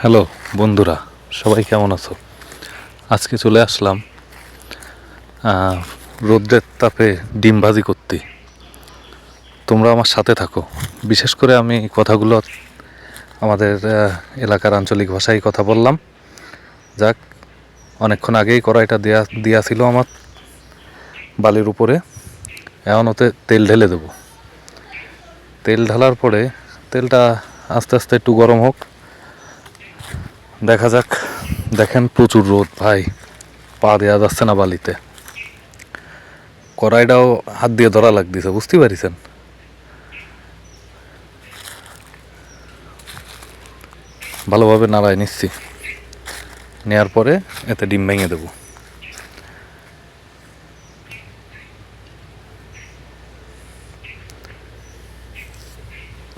Hello, বন্ধুরা, সবাই কেমন আছো? আজকে চলে আসলাম রোদ্রের তাপে ডিম ভাজি করতে। তোমরা আমার সাথে থাকো। বিশেষ করে আমি কথাগুলো আমাদের এলাকার আঞ্চলিক ভাষায় কথা বললাম। যাক, অনেকক্ষণ আগেই কড়াইটা দেয়া দেওয়া ছিল আমার বালির উপরে। এখন ওতে তেল ঢেলে দেবো। তেল ঢালার পরে তেলটা আস্তে আস্তে একটু গরম হোক। দেখা যাক। দেখেন প্রচুর রোদ, ভাই। পা দেওয়া যাচ্ছে না বালিতে। কড়াইটাও হাত দিয়ে ধরা লাগতেছে বুঝতে পারিছেন? ভালোভাবে নাড়ায় নিচ্ছি। নেয়ার পরে এতে ডিম ভেঙে দেবো।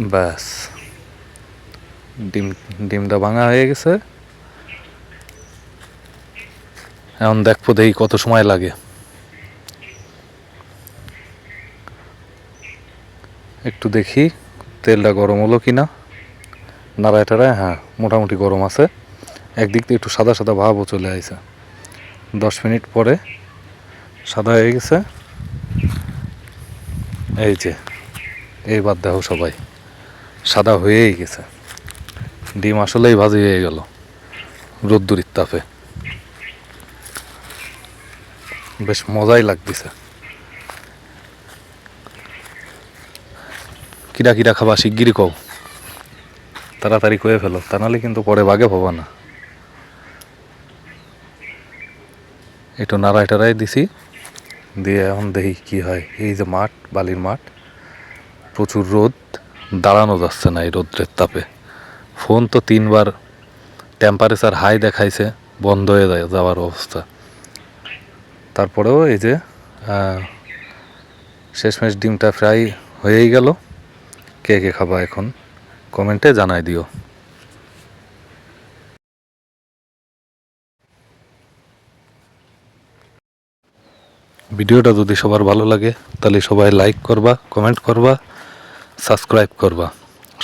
ব্যাস। ডিম, ডিমটা ভাঙা হয়ে গেছে। এখন দেখব দেখি কত সময় লাগে। একটু দেখি তেলটা গরম হলো কি না নাড়ায় টাড়ায় হ্যাঁ মোটামুটি গরম আছে। একদিক দিয়ে একটু সাদা সাদা ভাবও চলে আইছে। দশ মিনিট পরে সাদা হয়ে গেছে। এই যে এইবার দেখো সবাই। সাদা হয়েই গেছে। ডিম আসলেই ভাজি হয়ে গেল। রোদ্দুরির তাপে বেশ মজাই লাগতেছে। কিরা কিরা খাবা শিগগিরই কও। তাড়াতাড়ি কয়ে ফেলো, তা নাহলে কিন্তু পরে বাগে পাবা না। একটু নাড়াই টাড়াই দিছি, দিয়ে এখন দেখি কি হয়। এই যে মাঠ, বালির মাঠ, প্রচুর রোদ, দাঁড়ানো যাচ্ছে না এই রোদ্রের তাপে। ফোন তো তিনবার টেম্পারেচার হাই দেখাইছে, বন্ধ হয়ে যায় যাওয়ার অবস্থা। তারপরেও এই যে শেষমেশ ডিমটা ফ্রাই হয়েই গেল। কে কে খাবা এখন? কমেন্টে জানাই দিও। ভিডিওটা যদি সবার ভালো লাগে, তাহলে সবাই লাইক করবা কমেন্ট করবা সাবস্ক্রাইব করবা।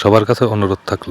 সবার কাছে অনুরোধ থাকল।